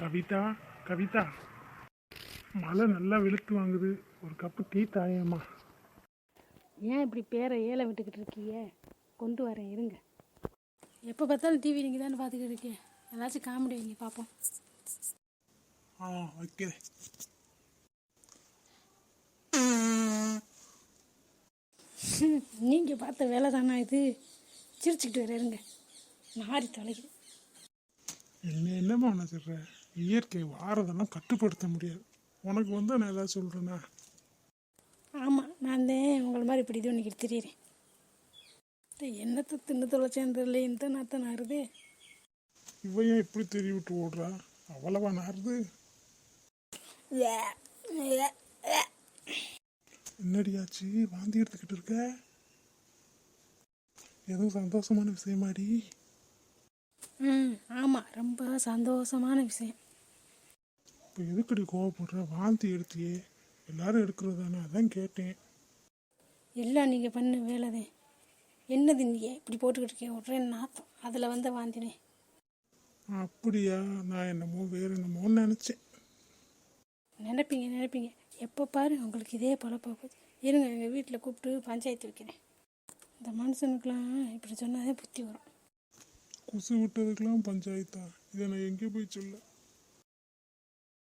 கவிதா கவிதா. மழை நல்லா வெளுத்து வாங்குது. ஒரு கப்பு டீ தாயம்மா. ஏன் இப்படி பேரை ஏழை விட்டுக்கிட்டு இருக்கீங்க? கொண்டு வரேன் இருங்க. எப்போ பார்த்தாலும் டிவி நீங்கள் தானே பார்த்துக்கிட்டு இருக்கேன். ஏதாச்சும் காமெடி வைங்க பார்ப்போம். ஆ வைக்கிறேன். நீங்கள் பார்த்த வேலை தானா இது? சிரிச்சுக்கிட்டு வர இருங்க. நாரி தொலைக்குது என்ன என்னம்மா நினச்சிடுற இயற்கை வாரதெல்லாம் கட்டுப்படுத்த முடியாது. உனக்கு வந்து நான் ஏதாவது சொல்கிறேன்னா ஆமாம் நான் தான் உங்களை மாதிரி இப்படி இது பண்ணிக்கிட்டு திரியிறேன். என்னத்தை தின்னு தொலைச்சேன் தெரியல இந்த நாத்த நாருது இவன் ஏன் இப்படி தெரிய விட்டு ஓடுறா? அவ்வளவா நாருது என்னடியாச்சு வாந்தி எடுத்துக்கிட்டு இருக்க? ஏதோ சந்தோஷமான விஷயமாடி. ம் ஆமாம் ரொம்ப சந்தோஷமான விஷயம். இப்போ எதுக்கடி கோவப்படுற? வாந்தி எடுத்தியே. எல்லாரும் எடுக்கிறது தானே அதான் கேட்டேன். எல்லாம் நீங்கள் பண்ண வேலை தான் என்னது நீ இப்படி போட்டுக்கிட்டு இருக்கேன் ஒரே நாத்தம். அதில் வந்து வாந்தினேன் அப்படியா? நான் என்னமோ வேற என்னமோன்னு நினச்சேன். நினைப்பீங்க நினைப்பீங்க. எப்போ பாரு உங்களுக்கு இதே பொழப்பா போகுது. இருங்க எங்கள் வீட்டில் கூப்பிட்டு பஞ்சாயத்து வைக்கிறேன். இந்த மனுஷனுக்கெலாம் இப்படி சொன்னாதே புத்தி வரும். குசு விட்டதுக்கெல்லாம் பஞ்சாயத்தா? இதை நான் எங்கே போய் சொல்ல?